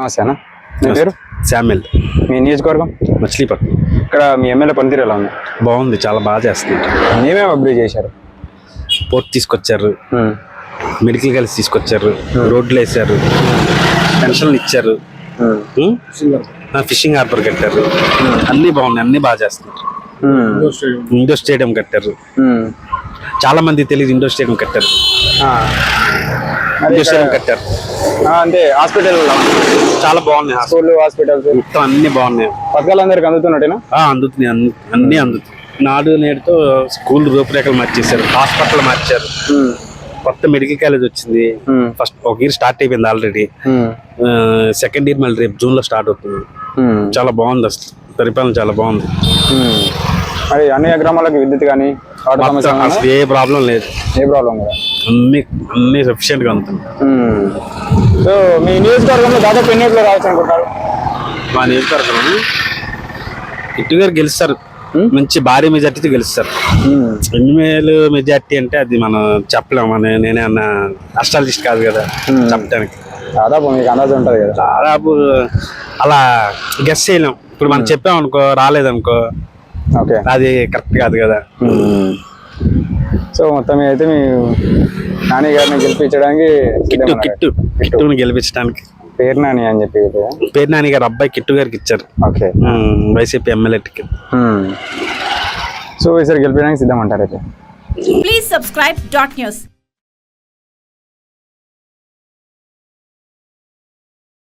నమస్తే అన్న మీ పేరు? శామ్యుల్ మీ నియోజకవర్గం? మచిలీపట్నం ఇక్కడ మీ ఎమ్మెల్యే పనితీరు ఎలా ఉంది? బాగుంది చాలా బాగా చేస్తున్నారు. ఏమేమి అభివృద్ధి చేశారు? పోర్ట్ తీసుకొచ్చారు. మెడికల్ కలిసి తీసుకొచ్చారు. రోడ్లు వేశారు. పెన్షన్లు ఇచ్చారు. ఫిషింగ్ హార్బర్ కట్టారు. అన్నీ బాగున్నాయి అన్నీ బాగా చేస్తున్నారు. Indoor stadium. కట్టారు. చాలా మంది తెలియదు ఇండోర్ స్టేడియం కట్టారు. స్టేడియం కట్టారు. అంటే హాస్పిటల్ చాలా బాగున్నాయి స్కూల్ హాస్పిటల్స్. మొత్తం అన్ని బాగున్నాయి. పథకాలు అందరికి అందుతున్నట్టేనా? అందుతున్నాయి అన్ని అందుతున్నాయి. నాడు నేడుతో స్కూల్ రూపురేఖలు మార్చేశారు హాస్పిటల్ మార్చారు. కొత్త మెడికల్ కాలేజ్ వచ్చింది. ఫస్ట్ ఒక ఇయర్ స్టార్ట్ అయిపోయింది ఆల్రెడీ. సెకండ్ ఇయర్ మళ్ళీ రేపు జూన్లో స్టార్ట్ అవుతుంది. చాలా బాగుంది అసలు. పరిపాలన చాలా బాగుంది. మరి అన్ని గ్రామాలకు విద్యుత్ కానీ వాటర్ సమస్య మొత్తం అసలు ఏ ప్రాబ్లం లేదు. ఏ ప్రాబ్లం కూడా అన్ని అన్ని సఫిషియెంట్గా ఉంటుంది. సో మీ నియోజకవర్గంలో దాదాపు ఎన్ని ఓట్లు రావచ్చు అనుకుంటారు మా నియోజకవర్గం ఇటు గారు గెలుస్తారు. మంచి భారీ మెజార్టీతో గెలుస్తారు. ఉమ్, ఎన్ని వేలు మెజార్టీ అంటే అది మనం చెప్పలేము మన నేనే అన్న అస్ట్రాలజిస్ట్ కాదు కదా చెప్పడానికి దాదాపు మీకు అందాజు ఉంటుంది కదా. దాదాపు అలా గెస్ చేయలేం. ఇప్పుడు మనం చెప్పామనుకో రాలేదనుకో అది కరెక్ట్ కాదు కదా సో మొత్తం అయితే మీ నాని గారిని గెలిపించడానికి కిట్టు. కిట్టు కిట్టుని గెలిపించడానికి పేరు నాని అని చెప్పి. పేరు నాని గారు అబ్బాయి కిట్టు గారికి ఇచ్చారు okay YCP MLA ticket. So ఈసారి గెలిపించడానికి సిద్ధం అంటారు అయితే Please subscribe dot news.